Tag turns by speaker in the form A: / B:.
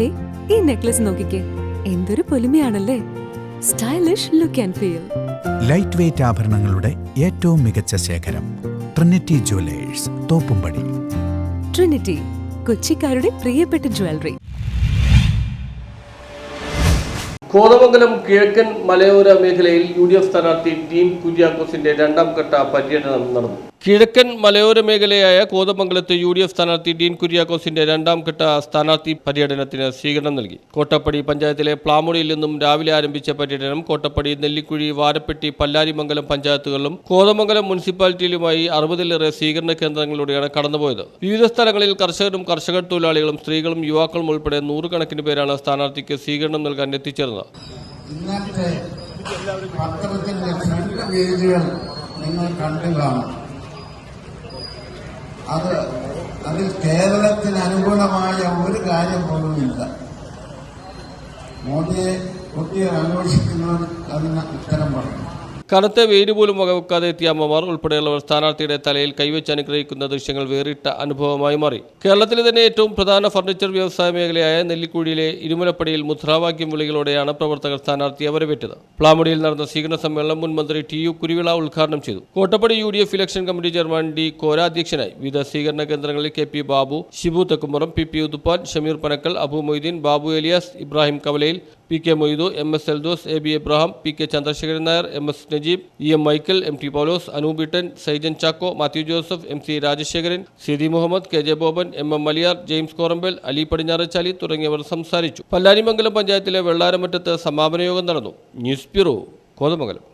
A: ദേ ഈ നെക്ലസ് നോക്കിക്കേ. എന്തൊരു പൊലിമയാണല്ലേ. Stylish look and feel
B: light weight ആഭരണങ്ങളുടെ ഏറ്റവും മികച്ച ശേഖരം ട്രിനിറ്റി ജുവലേഴ്സ് തോപ്പുംപടി.
A: ട്രിനിറ്റി കൊച്ചിക്കാരുടെ പ്രിയപ്പെട്ട ജ്വല്ലറി
C: കോതമംഗലം കിഴക്കൻ മലയോര മേഖലയിൽ യു ഡി എഫ് സ്ഥാനാർത്ഥി ഡീൻ കുര്യാക്കോസിന്റെ രണ്ടാം ഘട്ട പര്യടനം നടന്നു. കിഴക്കൻ മലയോര മേഖലയായ കോതമംഗലത്ത് യു ഡി എഫ് സ്ഥാനാർത്ഥി ഡീൻ കുര്യാക്കോസിന്റെ രണ്ടാം ഘട്ട സ്ഥാനാർത്ഥി പര്യടനത്തിന് സ്വീകരണം നൽകി. കോട്ടപ്പടി പഞ്ചായത്തിലെ പ്ലാമുടിയിൽ നിന്നും രാവിലെ ആരംഭിച്ച പര്യടനം കോട്ടപ്പടി നെല്ലിക്കുഴി വാരപ്പെട്ടി പല്ലാരിമംഗലം പഞ്ചായത്തുകളിലും കോതമംഗലം മുനിസിപ്പാലിറ്റിയിലുമായി അറുപതിലേറെ സ്വീകരണ കേന്ദ്രങ്ങളിലൂടെയാണ് കടന്നുപോയത്. വിവിധ സ്ഥലങ്ങളിൽ കർഷകരും കർഷക തൊഴിലാളികളും സ്ത്രീകളും യുവാക്കളും ഉൾപ്പെടെ നൂറുകണക്കിന് പേരാണ് സ്ഥാനാർത്ഥിക്ക് സ്വീകരണം നൽകാൻ എത്തിച്ചേർന്നത്.
D: നിങ്ങൾ കണ്ടു കാണും അത് അതിൽ കേരളത്തിന് അനുകൂലമായ ഒരു കാര്യം പോലുമില്ല. മോദിയെ കുട്ടികൾ അന്വേഷിക്കുന്നവർ അതിന് ഉത്തരം പറഞ്ഞു.
C: കനത്ത വെയിൽ പോലും വകവെക്കാതെ എത്തിയ അമ്മമാർ ഉൾപ്പെടെയുള്ളവർ സ്ഥാനാർത്ഥിയുടെ തലയിൽ കൈവച്ച് അനുഗ്രഹിക്കുന്ന ദൃശ്യങ്ങൾ വേറിട്ട അനുഭവമായി മാറി. കേരളത്തിലെ തന്നെ ഏറ്റവും പ്രധാന ഫർണിച്ചർ വ്യവസായ മേഖലയായ നെല്ലിക്കുഴിയിലെ ഇരുമലപ്പടിയിൽ മുദ്രാവാക്യം വിളികളോടെയാണ് പ്രവർത്തകർ സ്ഥാനാർത്ഥിയെ വരവേറ്റത്. പ്ലാമുടിയിൽ നടന്ന സ്വീകരണ സമ്മേളനം മുൻ മന്ത്രി ടി യു കുരുവിള ഉദ്ഘാടനം ചെയ്തു. Kottappady U D F election committee chairman D Kora അധ്യക്ഷനായി വിവിധ സ്വീകരണ കേന്ദ്രങ്ങളിൽ K P Babu Shibu Thekkumuram P P Uthuppan Shameer Panakkal Abu Moideen Babu Eliyas Ibrahim കവലയിൽ P K Moidu M S Eldhose A B Abraham P K Chandrasekharan Nair M S Najeeb E M Michael M T Paulose Anoopittan Saijan Chacko Mathew Joseph M C Rajasekharan Sidhi Muhammad K J Boban M M Maliyar James Korampal Ali Padinjarachali തുടങ്ങിയവർ സംസാരിച്ചു. പല്ലാരിമംഗലം പഞ്ചായത്തിലെ വെള്ളാരമറ്റത്ത് സമാപന യോഗം നടന്നു. News bureau Kothamangalam.